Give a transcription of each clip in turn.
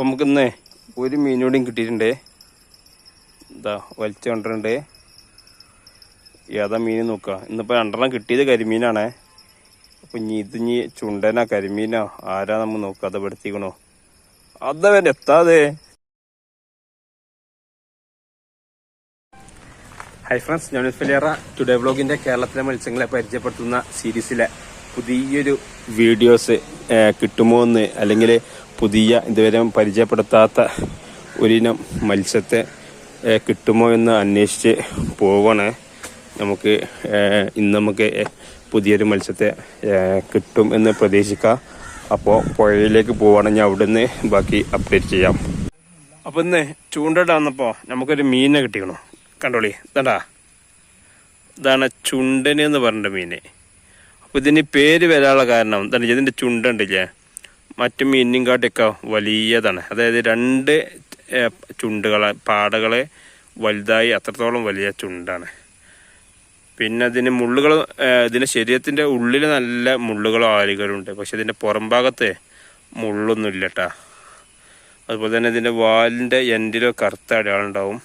അപ്പം നമുക്കിന്ന് ഒരു മീനോടെയും കിട്ടിയിട്ടുണ്ട്. എന്താ വലിച്ചു കൊണ്ടിട്ടുണ്ട് ഏതാ മീൻ നോക്കുക. ഇന്നിപ്പോൾ രണ്ടെണ്ണം കിട്ടിയത് കരിമീനാണ്. അപ്പം ഇനി ഇത് ഇനി ചുണ്ടനോ കരിമീനോ. ആരാ നമ്മൾ നോക്കുക? അത് പെടുത്തിക്കണോ? അതവൻ എത്താതെ. ഹൈ ഫ്രണ്ട്സ് ഞാൻ ഫിലിയറ ടുഡേ വ്ളോഗിന്റെ കേരളത്തിലെ മത്സ്യങ്ങളെ പരിചയപ്പെടുത്തുന്ന സീരീസിലെ പുതിയൊരു വീഡിയോസ് കിട്ടുമോ എന്ന് അല്ലെങ്കിൽ പുതിയ ഇതുവരെ പരിചയപ്പെടുത്താത്ത ഒരിനം മത്സ്യത്തെ കിട്ടുമോ എന്ന് അന്വേഷിച്ച് പോവാണ്. നമുക്ക് ഇന്ന് നമുക്ക് പുതിയൊരു മത്സ്യത്തെ കിട്ടും എന്ന് പ്രതീക്ഷിക്കാം. അപ്പോൾ പുഴയിലേക്ക് പോവുകയാണെങ്കിൽ അവിടുന്ന് ബാക്കി അപ്ഡേറ്റ് ചെയ്യാം. അപ്പോൾ ഇന്ന് ചൂണ്ടടാന്നപ്പോൾ നമുക്കൊരു മീനിനെ കിട്ടിക്കണോ. കണ്ടോളി ഇതാണ്ടാ. ഇതാണ് ചുണ്ടന് എന്ന് പറഞ്ഞിട്ട് മീന്. അപ്പോൾ ഇതിന് പേര് വരാനുള്ള കാരണം എന്താണ് ഇതിന്റെ ചുണ്ടുണ്ടില്ലേ മറ്റു മീനിനും കാട്ടിയൊക്കെ വലിയതാണ്. അതായത് രണ്ട് ചുണ്ടുകൾ പാടകളെ വലുതായി അത്രത്തോളം വലിയ ചുണ്ടാണ്. പിന്നെ അതിന് മുള്ളുകൾ ഇതിന്റെ ശരീരത്തിന്റെ ഉള്ളിൽ നല്ല മുള്ളുകളോ ആലുകളുണ്ട് പക്ഷെ ഇതിന്റെ പുറം ഭാഗത്ത് മുള്ളൊന്നുമില്ല കേട്ടാ അതുപോലെ തന്നെ ഇതിന്റെ വാലിന്റെ എൻഡിലോ കറുത്ത അടയാളുണ്ടാവും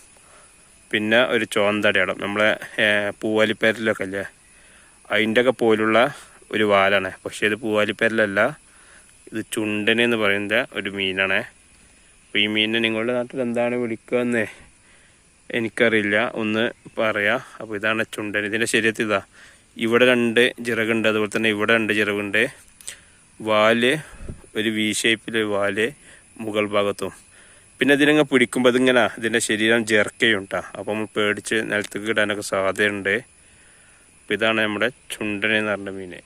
പിന്നെ ഒരു ചോന്ത അടയാളം. നമ്മളെ പൂവാലിപ്പേരലൊക്കെ അല്ലേ അതിന്റെ ഒക്കെ പോലുള്ള ഒരു വാലാണ്. പക്ഷേ ഇത് പൂവാലിപ്പേരലല്ല ഇത് ചുണ്ടന് എന്ന് പറയുന്ന ഒരു മീനാണ്. അപ്പോൾ ഈ മീനിനെ നിങ്ങളുടെ നാട്ടിൽ എന്താണ് വിളിക്കുക എനിക്കറിയില്ല. ഒന്ന് പറയാം. അപ്പോൾ ഇതാണ് ചുണ്ടൻ. ഇതിന്റെ ശരീരത്തിൽ ഇതാ. ഇവിടെ രണ്ട് ചിറകുണ്ട് അതുപോലെ തന്നെ ഇവിടെ രണ്ട് ചിറകുണ്ട് വാൽ ഒരു വി ഷേപ്പിൽ വാൽ മുകൾ ഭാഗത്തും. പിന്നെ ഇതിനങ്ങ് പിടിക്കുമ്പോൾ ഇതിങ്ങനെ ഇതിന്റെ ശരീരം ജെർക്കയുണ്ടാ. അപ്പം പേടിച്ച് നിലത്തേക്ക് ഇടാനൊക്കെ സാധ്യതയുണ്ട്. ഇതാണ് നമ്മുടെ ചുണ്ടൻ എന്ന് പറഞ്ഞ മീന്